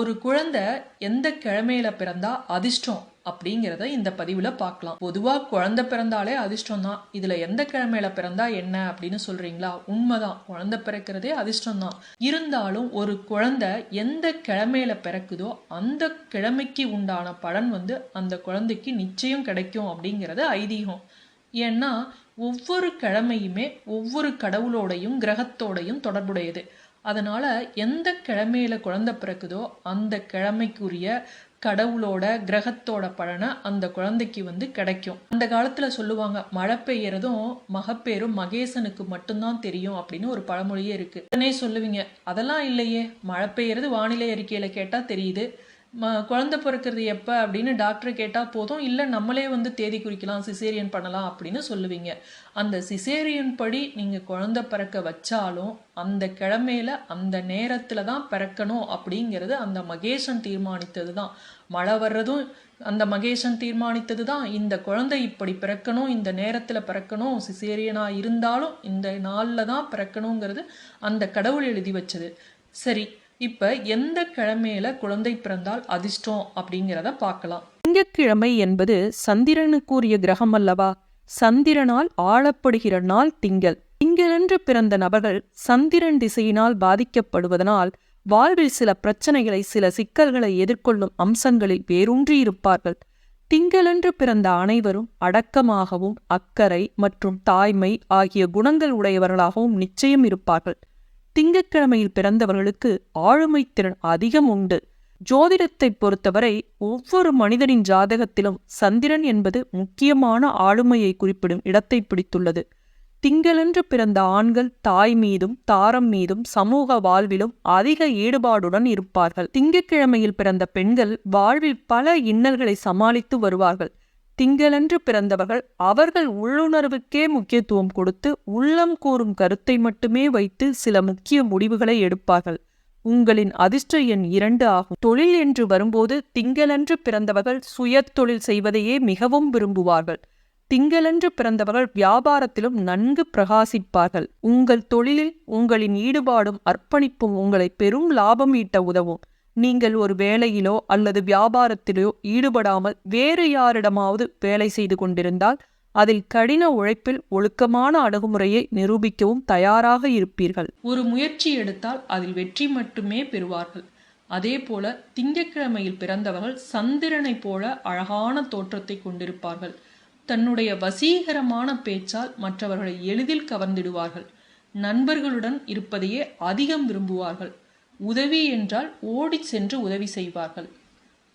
ஒரு குழந்தை எந்த கிழமையில பிறந்தா அதிர்ஷ்டம் அப்படிங்கிறத இந்த பதிவுல பார்க்கலாம். பொதுவா குழந்தை பிறந்தாலே அதிர்ஷ்டம் தான் இதுல எந்த கிழமையில பிறந்தா என்ன அப்படின்னு சொல்றீங்களா? உண்மைதான். குழந்தை பிறக்கிறதே அதிர்ஷ்டம் தான் இருந்தாலும் ஒரு குழந்தை எந்த கிழமையில பிறக்குதோ அந்த கிழமைக்கு உண்டான பலன் வந்து அந்த குழந்தைக்கு நிச்சயம் கிடைக்கும் அப்படிங்கிறது ஐதீகம். ஏன்னா ஒவ்வொரு கிழமையுமே ஒவ்வொரு கடவுளோடையும் கிரகத்தோடையும் தொடர்புடையது. அதனால் எந்த கிழமையில் குழந்தை பிறக்குதோ அந்த கிழமைக்குரிய கடவுளோட கிரகத்தோட பலனை அந்த குழந்தைக்கு வந்து கிடைக்கும். அந்த காலத்தில் சொல்லுவாங்க மழை பெய்யறதும் மகப்பேரும் மகேசனுக்கு மட்டும்தான் தெரியும் அப்படின்னு ஒரு பழமொழியே இருக்கு. உடனே சொல்லுவீங்க அதெல்லாம் இல்லையே மழை பெய்யறது வானிலை அறிக்கையில் கேட்டால் தெரியுது. குழந்தை பிறக்கிறது எப்போ அப்படின்னு டாக்டர் கேட்டால் போதும். இல்லை நம்மளே வந்து தேதி குறிக்கலாம் சிசேரியன் பண்ணலாம் அப்படின்னு சொல்லுவீங்க. அந்த சிசேரியன் படி நீங்கள் குழந்தை பிறக்க வச்சாலும் அந்த கிழமையில அந்த நேரத்தில் தான் பிறக்கணும் அப்படிங்கிறது அந்த மகேஷன் தீர்மானித்தது தான் மழை வர்றதும் அந்த மகேஷன் தீர்மானித்தது தான் இந்த குழந்தை இப்படி பிறக்கணும் இந்த நேரத்தில் பிறக்கணும் சிசேரியனாக இருந்தாலும் இந்த நாளில் தான் பிறக்கணுங்கிறது அந்த கடவுள் எழுதி வச்சது. சரி இப்ப எந்த கிழமையில குழந்தை பிறந்தால் அதிர்ஷ்டம் அப்படிங்கிறத பார்க்கலாம். திங்கட்கிழமை என்பது சந்திரனுக்குரிய கிரகம் அல்லவா? சந்திரனால் ஆளப்படுகிற நாள் திங்கள். திங்களென்று பிறந்த நபர்கள் சந்திரன் திசையினால் பாதிக்கப்படுவதனால் வாழ்வில் சில பிரச்சனைகளை சில சிக்கல்களை எதிர்கொள்ளும் அம்சங்களில் வேரூன்றி இருப்பார்கள். திங்களென்று பிறந்த அனைவரும் அடக்கமாகவும் அக்கறை மற்றும் தாய்மை ஆகிய குணங்கள் உடையவர்களாகவும் நிச்சயம் இருப்பார்கள். திங்கட்கிழமையில் பிறந்தவர்களுக்கு ஆளுமை திறன் அதிகம் உண்டு. ஜோதிடத்தை பொறுத்தவரை ஒவ்வொரு மனிதனின் ஜாதகத்திலும் சந்திரன் என்பது முக்கியமான ஆளுமையை குறிப்பிடும் இடத்தை பிடித்துள்ளது. திங்களென்று பிறந்த ஆண்கள் தாய் மீதும் தாரம் மீதும் சமூக வாழ்விலும் அதிக ஈடுபாடுடன் இருப்பார்கள். திங்கட்கிழமையில் பிறந்த பெண்கள் வாழ்வில் பல இன்னல்களை சமாளித்து வருவார்கள். திங்களன்று பிறந்தவர்கள் அவர்கள் உள்ளுணர்வுக்கே முக்கியத்துவம் கொடுத்து உள்ளம் கூறும் கருத்தை மட்டுமே வைத்து சில முக்கிய முடிவுகளை எடுப்பார்கள். உங்களின் அதிர்ஷ்ட எண் இரண்டு ஆகும். தொழில் என்று வரும்போது திங்களன்று பிறந்தவர்கள் சுய தொழில் செய்வதையே மிகவும் விரும்புவார்கள். திங்களன்று பிறந்தவர்கள் வியாபாரத்திலும் நன்கு பிரகாசிப்பார்கள். உங்கள் தொழிலில் உங்களின் ஈடுபாடும் அர்ப்பணிப்பும் உங்களை பெரும் லாபம் ஈட்ட உதவும். நீங்கள் ஒரு வேலையிலோ அல்லது வியாபாரத்திலோ ஈடுபடாமல் வேறு யாரிடமாவது வேலை செய்து கொண்டிருந்தால் அதில் கடின உழைப்பில் ஒழுக்கமான அணுகுமுறையை நிரூபிக்கவும் தயாராக இருப்பீர்கள். ஒரு முயற்சி எடுத்தால் அதில் வெற்றி மட்டுமே பெறுவார்கள். அதே போல திங்கட்கிழமையில் பிறந்தவர்கள் சந்திரனைப் போல அழகான தோற்றத்தை கொண்டிருப்பார்கள். தன்னுடைய வசீகரமான பேச்சால் மற்றவர்களை எளிதில் கவர்ந்திடுவார்கள். நண்பர்களுடன் இருப்பதையே அதிகம் விரும்புவார்கள். உதவி என்றால் ஓடிச் சென்று உதவி செய்வார்கள்.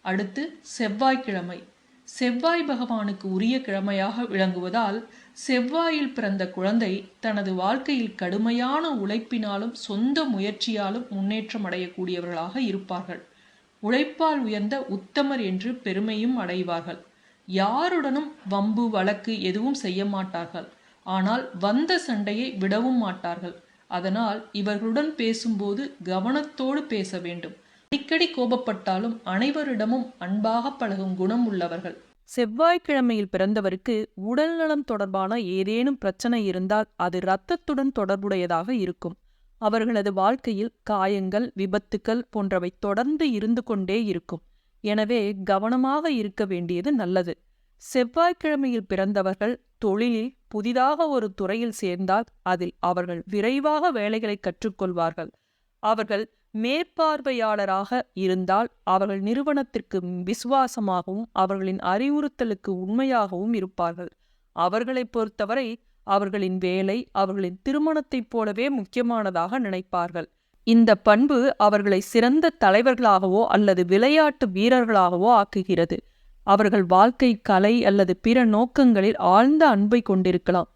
அடுத்து செவ்வாய்க்கிழமை. செவ்வாய் பகவானுக்கு உரிய கிழமையாக விளங்குவதால் செவ்வாயில் பிறந்த குழந்தை தனது வாழ்க்கையில் கடுமையான உழைப்பினாலும் சொந்த முயற்சியாலும் முன்னேற்றம் அடையக்கூடியவர்களாக இருப்பார்கள். உழைப்பால் உயர்ந்த உத்தமர் என்று பெருமையும் அடைவார்கள். யாருடனும் வம்பு வழக்கு எதுவும் செய்ய மாட்டார்கள். ஆனால் வந்த சண்டையை விடவும் மாட்டார்கள். அதனால் இவர்களுடன் பேசும்போது கவனத்தோடு பேச வேண்டும். அடிக்கடி கோபப்பட்டாலும் அனைவரிடமும் அன்பாக பழகும் குணம் உள்ளவர்கள். செவ்வாய்க்கிழமையில் பிறந்தவருக்கு உடல்நலம் தொடர்பான ஏதேனும் பிரச்சனை இருந்தால் அது இரத்தத்துடன் தொடர்புடையதாக இருக்கும். அவர்களது வாழ்க்கையில் காயங்கள் விபத்துக்கள் போன்றவை தொடர்ந்து இருந்து கொண்டே இருக்கும். எனவே கவனமாக இருக்க வேண்டியது நல்லது. செவ்வாய்க்கிழமையில் பிறந்தவர்கள் தொழிலில் புதிதாக ஒரு துறையில் சேர்ந்தால் அதில் அவர்கள் விரைவாக வேலைகளை கற்றுக்கொள்வார்கள். அவர்கள் மேற்பார்வையாளராக இருந்தால் அவர்கள் நிறுவனத்திற்கு விசுவாசமாகவும் அவர்களின் அறிவுறுத்தலுக்கு உண்மையாகவும் இருப்பார்கள். அவர்களை பொறுத்தவரை அவர்களின் வேலை அவர்களின் திருமணத்தைப் போலவே முக்கியமானதாக நினைப்பார்கள். இந்த பண்பு அவர்களை சிறந்த தலைவர்களாகவோ அல்லது விளையாட்டு வீரர்களாகவோ ஆக்குகிறது. அவர்கள் வாழ்க்கை கலை அல்லது பிற நோக்கங்களில் ஆழ்ந்த அன்பை கொண்டிருக்கலாம்.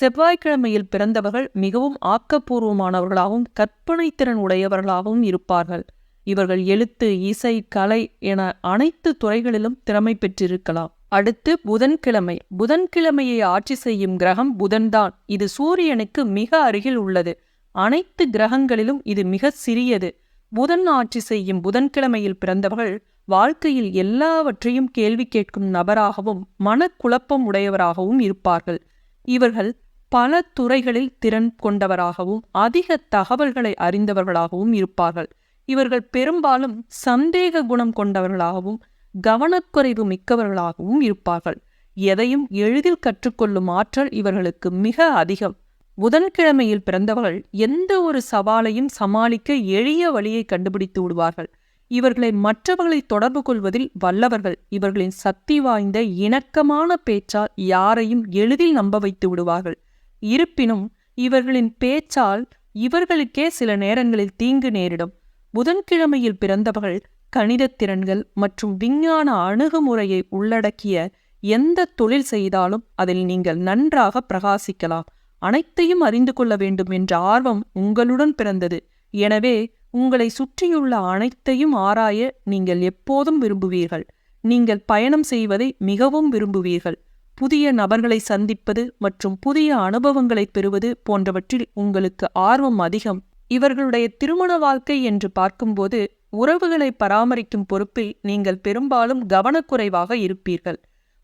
செவ்வாய்க்கிழமையில் பிறந்தவர்கள் மிகவும் ஆக்கப்பூர்வமானவர்களாகவும் கற்பனை திறன் உடையவர்களாகவும் இருப்பார்கள். இவர்கள் எழுத்து இசை கலை என அனைத்து துறைகளிலும் திறமை பெற்றிருக்கலாம். அடுத்து புதன்கிழமை. புதன்கிழமையை ஆட்சி செய்யும் கிரகம் புதன்தான். இது சூரியனுக்கு மிக அருகில் உள்ளது. அனைத்து கிரகங்களிலும் இது மிக சிறியது. புதன் ஆட்சி செய்யும் புதன்கிழமையில் பிறந்தவர்கள் வாழ்க்கையில் எல்லாவற்றையும் கேள்வி கேட்கும் நபராகவும் மனக்குழப்பம் உடையவராகவும் இருப்பார்கள். இவர்கள் பல துறைகளில் திறன் கொண்டவராகவும் அதிக தகவல்களை அறிந்தவர்களாகவும் இருப்பார்கள். இவர்கள் பெரும்பாலும் சந்தேக குணம் கொண்டவர்களாகவும் கவனக்குறைவு மிக்கவர்களாகவும் இருப்பார்கள். எதையும் எளிதில் கற்றுக்கொள்ளும் ஆற்றல் இவர்களுக்கு மிக அதிகம். புதன்கிழமையில் பிறந்தவர்கள் எந்த ஒரு சவாலையும் சமாளிக்க எளிய வழியை கண்டுபிடித்து விடுவார்கள். இவர்களை மற்றவர்களை தொடர்பு கொள்வதில் வல்லவர்கள். இவர்களின் சக்தி வாய்ந்த இணக்கமான பேச்சால் யாரையும் எளிதில் நம்ப வைத்து விடுவார்கள். இருப்பினும் இவர்களின் பேச்சால் இவர்களுக்கே சில நேரங்களில் தீங்கு நேரிடும். புதன்கிழமையில் பிறந்தவர்கள் கணிதத் திறன்கள் மற்றும் விஞ்ஞான அணுகுமுறையை உள்ளடக்கிய எந்த தொழில் செய்தாலும் அதில் நீங்கள் நன்றாக பிரகாசிக்கலாம். அனைத்தையும் அறிந்து கொள்ள வேண்டும் என்ற ஆர்வம் உங்களுடன் பிறந்தது. எனவே உங்களை சுற்றியுள்ள அனைத்தையும் ஆராய நீங்கள் எப்போதும் விரும்புவீர்கள். நீங்கள் பயணம் செய்வதை மிகவும் விரும்புவீர்கள். புதிய நபர்களை சந்திப்பது மற்றும் புதிய அனுபவங்களை பெறுவது போன்றவற்றில் உங்களுக்கு ஆர்வம் அதிகம். இவர்களுடைய திருமண வாழ்க்கை என்று பார்க்கும்போது உறவுகளை பராமரிக்கும் பொறுப்பில் நீங்கள் பெரும்பாலும் கவனக்குறைவாக இருப்பீர்கள்.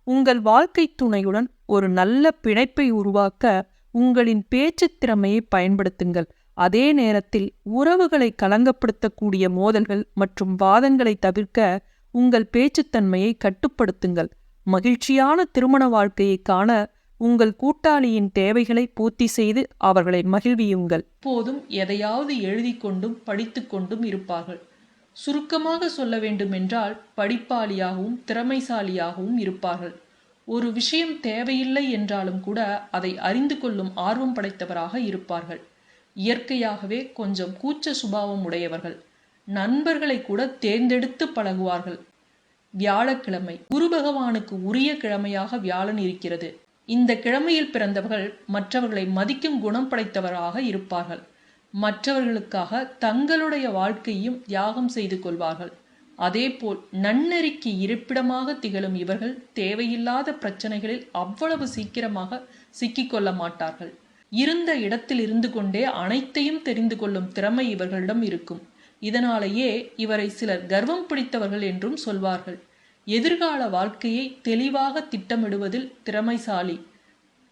உங்கள் வாழ்க்கை துணையுடன் ஒரு நல்ல பிணைப்பை உருவாக்க உங்களின் பேச்சுத் திறமையை பயன்படுத்துங்கள். அதே நேரத்தில் உறவுகளை கலங்கப்படுத்தக்கூடிய மோதல்கள் மற்றும் வாதங்களை தவிர்க்க உங்கள் பேச்சுத்தன்மையை கட்டுப்படுத்துங்கள். மகிழ்ச்சியான திருமண வாழ்க்கையை காண உங்கள் கூட்டாளியின் தேவைகளை பூர்த்தி செய்து அவர்களை மகிழ்வியுங்கள். போதும் எதையாவது எழுதி கொண்டும் படித்து கொண்டும் இருப்பார்கள். சுருக்கமாக சொல்ல வேண்டுமென்றால் படிப்பாளியாகவும் திறமைசாலியாகவும் இருப்பார்கள். ஒரு விஷயம் தேவையில்லை என்றாலும் கூட அதை அறிந்து கொள்ளும் ஆர்வம் படைத்தவராக இருப்பார்கள். இயற்கையாகவே கொஞ்சம் கூச்ச சுபாவம் உடையவர்கள். நண்பர்களை கூட தேர்ந்தெடுத்து பழகுவார்கள். வியாழக்கிழமை குரு பகவானுக்கு உரிய கிழமையாக வியாழன் இருக்கிறது. இந்த கிழமையில் பிறந்தவர்கள் மற்றவர்களை மதிக்கும் குணம் படைத்தவராக இருப்பார்கள். மற்றவர்களுக்காக தங்களுடைய வாழ்க்கையும் தியாகம் செய்து கொள்வார்கள். அதேபோல் நன்னெறிக்கு இருப்பிடமாக திகழும் இவர்கள் தேவையில்லாத பிரச்சனைகளில் அவ்வளவு சீக்கிரமாக சிக்கிக்கொள்ள மாட்டார்கள். இருந்த இடத்தில் இருந்து கொண்டே அனைத்தையும் தெரிந்து கொள்ளும் திறமை இவர்களிடம் இருக்கும். இதனாலேயே இவரை சிலர் கர்வம் பிடித்தவர்கள் என்றும் சொல்வார்கள். எதிர்கால வாழ்க்கையை தெளிவாக திட்டமிடுவதில் திறமைசாலி.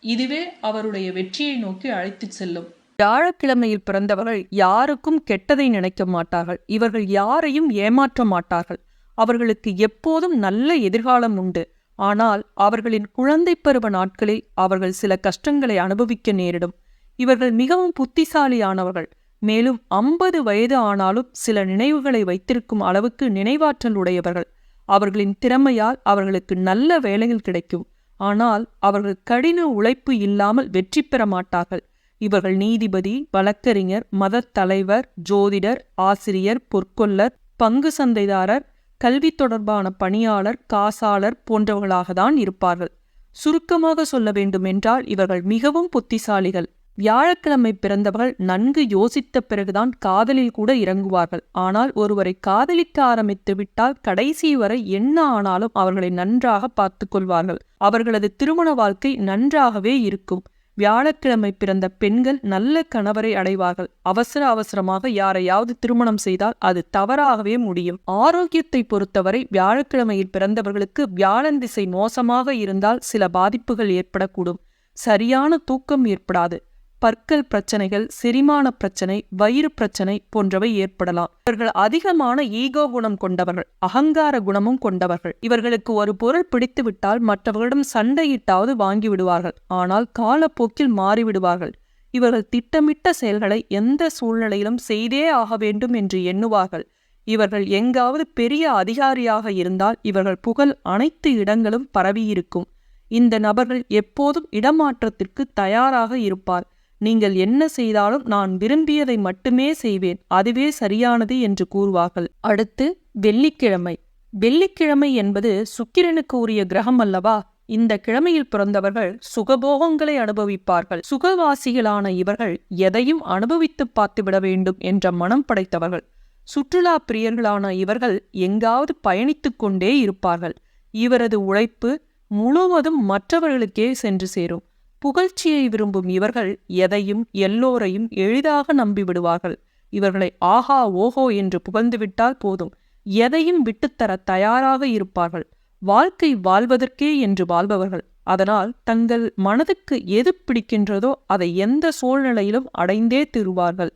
இதுவே அவருடைய வெற்றியை நோக்கி அழைத்துச் செல்லும். வியாழக்கிழமையில் பிறந்தவர்கள் யாருக்கும் கெட்டதை நினைக்க மாட்டார்கள். இவர்கள் யாரையும் ஏமாற்ற மாட்டார்கள். அவர்களுக்கு எப்போதும் நல்ல எதிர்காலம் உண்டு. ஆனால் அவர்களின் குழந்தை பருவ நாட்களில் அவர்கள் சில கஷ்டங்களை அனுபவிக்க நேரிடும். இவர்கள் மிகவும் புத்திசாலியானவர்கள். மேலும் ஐம்பது வயது ஆனாலும் சில நினைவுகளை வைத்திருக்கும் அளவுக்கு நினைவாற்றல் உடையவர்கள். அவர்களின் திறமையால் அவர்களுக்கு நல்ல வேலைகள் கிடைக்கும். ஆனால் அவர்கள் கடின உழைப்பு இல்லாமல் வெற்றி பெற மாட்டார்கள். இவர்கள் நீதிபதி வழக்கறிஞர் மதத் தலைவர் ஜோதிடர் ஆசிரியர் பொற்கொல்லர் பங்கு சந்தைதாரர் கல்வி தொடர்பான பணியாளர் காசாளர் போன்றவர்களாக தான் இருப்பார்கள். சுருக்கமாக சொல்ல வேண்டுமென்றால் இவர்கள் மிகவும் புத்திசாலிகள். வியாழக்கிழமை பிறந்தவர்கள் நன்கு யோசித்த பிறகுதான் காதலில் கூட இறங்குவார்கள். ஆனால் ஒருவரை காதலிக்க ஆரம்பித்து விட்டால் கடைசி வரை என்ன ஆனாலும் அவர்களை நன்றாக பார்த்து கொள்வார்கள். அவர்களது திருமண வாழ்க்கை நன்றாகவே இருக்கும். வியாழக்கிழமை பிறந்த பெண்கள் நல்ல கணவரை அடைவார்கள். அவசர அவசரமாக யாரையாவது திருமணம் செய்தால் அது தவறாகவே முடியும். ஆரோக்கியத்தை பொறுத்தவரை வியாழக்கிழமையில் பிறந்தவர்களுக்கு வியாழன் திசை மோசமாக இருந்தால் சில பாதிப்புகள் ஏற்படக்கூடும். சரியான தூக்கம் ஏற்படாது. பற்கள் பிரச்சனைகள் செரிமான பிரச்சனை வயிறு பிரச்சனை போன்றவை ஏற்படலாம். இவர்கள் அதிகமான ஈகோ குணம் கொண்டவர்கள் அகங்கார குணமும் கொண்டவர்கள். இவர்களுக்கு ஒரு பொருள் பிடித்துவிட்டால் மற்றவர்களிடம் சண்டையிட்டாவது வாங்கி விடுவார்கள் ஆனால் காலப்போக்கில் மாறிவிடுவார்கள். இவர்கள் திட்டமிட்ட செயல்களை எந்த சூழ்நிலையிலும் செய்தே ஆக வேண்டும் என்று எண்ணுவார்கள். இவர்கள் எங்காவது பெரிய அதிகாரியாக இருந்தால் இவர்கள் புகழ் அனைத்து இடங்களும் பரவியிருக்கும். இந்த நபர்கள் எப்போதும் இடமாற்றத்திற்கு தயாராக இருப்பார். நீங்கள் என்ன செய்தாலும் நான் விரும்பியதை மட்டுமே செய்வேன் அதுவே சரியானது என்று கூறுவார்கள். அடுத்து வெள்ளிக்கிழமை. வெள்ளிக்கிழமை என்பது சுக்கிரனுக்கு உரிய கிரகம் அல்லவா? இந்த கிழமையில் பிறந்தவர்கள் சுகபோகங்களை அனுபவிப்பார்கள். சுகவாசிகளான இவர்கள் எதையும் அனுபவித்து பார்த்துவிட வேண்டும் என்ற மனம் படைத்தவர்கள். சுற்றுலா பிரியர்களான இவர்கள் எங்காவது பயணித்துக் கொண்டே இருப்பார்கள். இவரது உழைப்பு முழுவதும் மற்றவர்களுக்கே சென்று சேரும். புகழ்ச்சியை விரும்பும் இவர்கள் எதையும் எல்லோரையும் எளிதாக நம்பிவிடுவார்கள். இவர்களை ஆஹா ஓஹோ என்று புகழ்ந்துவிட்டால் போதும். எதையும் விட்டுத்தர தயாராக இருப்பார்கள். வாழ்க்கை வாழ்வதற்கே என்று வாழ்பவர்கள். அதனால் தங்கள் மனதுக்கு எது பிடிக்கின்றதோ அதை எந்த சூழ்நிலையிலும் அடைந்தே திருவார்கள்.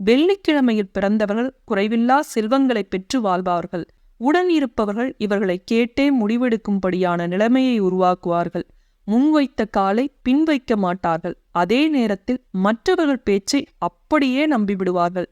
வெள்ளிக்கிழமையில் பிறந்தவர்கள் குறைவில்லா செல்வங்களை பெற்று வாழ்வார்கள். உடன் இருப்பவர்கள் இவர்களை கேட்டே முடிவெடுக்கும்படியான நிலைமையை உருவாக்குவார்கள். முன்வைத்த காலை பின்வைக்க மாட்டார்கள். அதே நேரத்தில் மற்றவர்கள் பேச்சை அப்படியே நம்பிவிடுவார்கள்.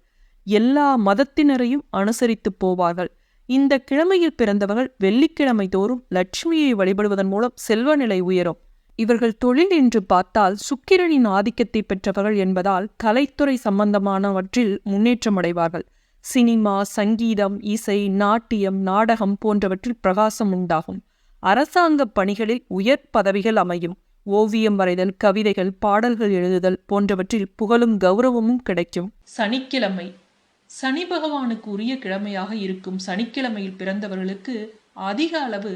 எல்லா மதத்தினரையும் அனுசரித்துப் போவார்கள். இந்த கிழமையில் பிறந்தவர்கள் வெள்ளிக்கிழமை தோறும் லட்சுமியை வழிபடுவதன் மூலம் செல்வ நிலை உயரும். இவர்கள் தொழில் என்று பார்த்தால் சுக்கிரனின் ஆதிக்கத்தை பெற்றவர்கள் என்பதால் கலைத்துறை சம்பந்தமானவற்றில் முன்னேற்றம் அடைவார்கள். சினிமா சங்கீதம் இசை நாட்டியம் நாடகம் போன்றவற்றில் பிரகாசம் உண்டாகும். அரசாங்க பணிகளில் உயர் பதவிகள் அமையும். ஓவியம் வரைதல் கவிதைகள் பாடல்கள் எழுதுதல் போன்றவற்றில் புகழும் கௌரவமும் கிடைக்கும். சனிக்கிழமை. சனி பகவானுக்கு உரிய கிழமையாக இருக்கும் சனிக்கிழமையில் பிறந்தவர்களுக்கு அதிக அளவு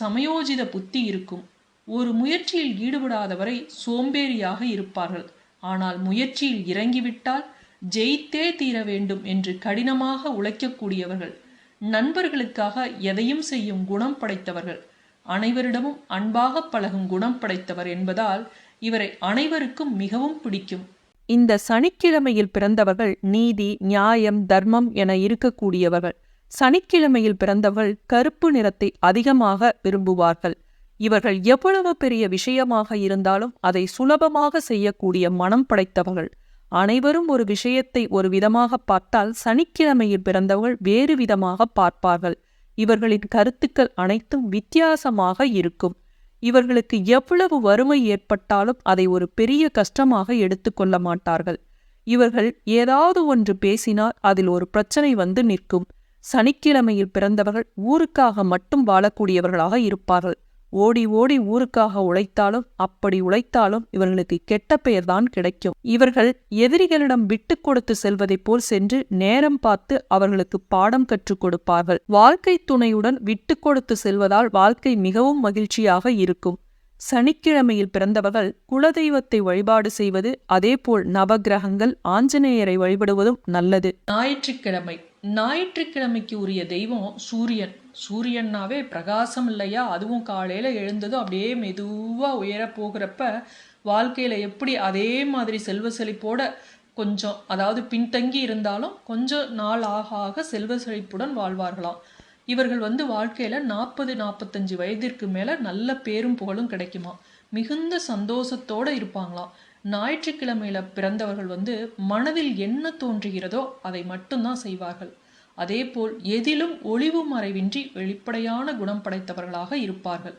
சமயோஜித புத்தி இருக்கும். ஒரு முயற்சியில் ஈடுபடாதவரை சோம்பேறியாக இருப்பார்கள். ஆனால் முயற்சியில் இறங்கிவிட்டால் ஜெயித்தே தீர வேண்டும் என்று கடினமாக உழைக்கக்கூடியவர்கள். நண்பர்களுக்காக எதையும் செய்யும் குணம் படைத்தவர்கள். அனைவரிடமும் அன்பாக பழகும் குணம் படைத்தவர் என்பதால் இவரை அனைவருக்கும் மிகவும் பிடிக்கும். இந்த சனிக்கிழமையில் பிறந்தவர்கள் நீதி நியாயம் தர்மம் என இருக்கக்கூடியவர்கள். சனிக்கிழமையில் பிறந்தவர்கள் கருப்பு நிறத்தை அதிகமாக விரும்புவார்கள். இவர்கள் எவ்வளவு பெரிய விஷயமாக இருந்தாலும் அதை சுலபமாக செய்யக்கூடிய மனம் படைத்தவர்கள். அனைவரும் ஒரு விஷயத்தை ஒரு விதமாக பார்த்தால் சனிக்கிழமையில் பிறந்தவர்கள் வேறு விதமாக பார்ப்பார்கள். இவர்களின் கருத்துக்கள் அனைத்தும் வித்தியாசமாக இருக்கும். இவர்களுக்கு எவ்வளவு வறுமை ஏற்பட்டாலும் அதை ஒரு பெரிய கஷ்டமாக எடுத்துக்கொள்ள மாட்டார்கள். இவர்கள் ஏதாவது ஒன்று பேசினால் அதில் ஒரு பிரச்சனை வந்து நிற்கும். சனிக்கிழமையில் பிறந்தவர்கள் ஊருக்காக மட்டும் வாழக்கூடியவர்களாக இருப்பார்கள். ஓடி ஓடி ஊருக்காக உழைத்தாலும் அப்படி உழைத்தாலும் இவர்களுக்கு கெட்ட பெயர்தான் கிடைக்கும். இவர்கள் எதிரிகளிடம் விட்டு கொடுத்து செல்வதைப் போல் சென்று நேரம் பார்த்து அவர்களுக்கு பாடம் கற்றுக் கொடுப்பார்கள். வாழ்க்கை துணையுடன் விட்டு கொடுத்து செல்வதால் வாழ்க்கை மிகவும் மகிழ்ச்சியாக இருக்கும். சனிக்கிழமையில் பிறந்தவர்கள் குலதெய்வத்தை வழிபாடு செய்வது அதேபோல் நவக்கிரகங்கள் ஆஞ்சநேயரை வழிபடுவதும் நல்லது. ஞாயிற்றுக்கிழமை ஞாயிற்றுக்கிழமைக்கு உரிய தெய்வம் சூரியன். சூரியன்னாவே பிரகாசம் இல்லையா? அதுவும் காலையில் எழுந்ததும் அப்படியே மெதுவாக உயர போகிறப்ப வாழ்க்கையில் எப்படி அதே மாதிரி செல்வ செழிப்போட கொஞ்சம் அதாவது பின்தங்கி இருந்தாலும் கொஞ்சம் நாள் ஆக ஆக செல்வ செழிப்புடன் வாழ்வார்களாம். இவர்கள் வந்து வாழ்க்கையில் நாற்பது நாற்பத்தஞ்சு வயதிற்கு மேலே நல்ல பேரும் புகழும் கிடைக்குமா மிகுந்த சந்தோஷத்தோட இருப்பாங்களாம். ஞாயிற்றுக்கிழமையில பிறந்தவர்கள் வந்து மனதில் என்ன தோன்றுகிறதோ அதை மட்டும்தான் செய்வார்கள். அதேபோல் எதிலும் ஒளிவு மறைவின்றி வெளிப்படையான குணம் படைத்தவர்களாக இருப்பார்கள்.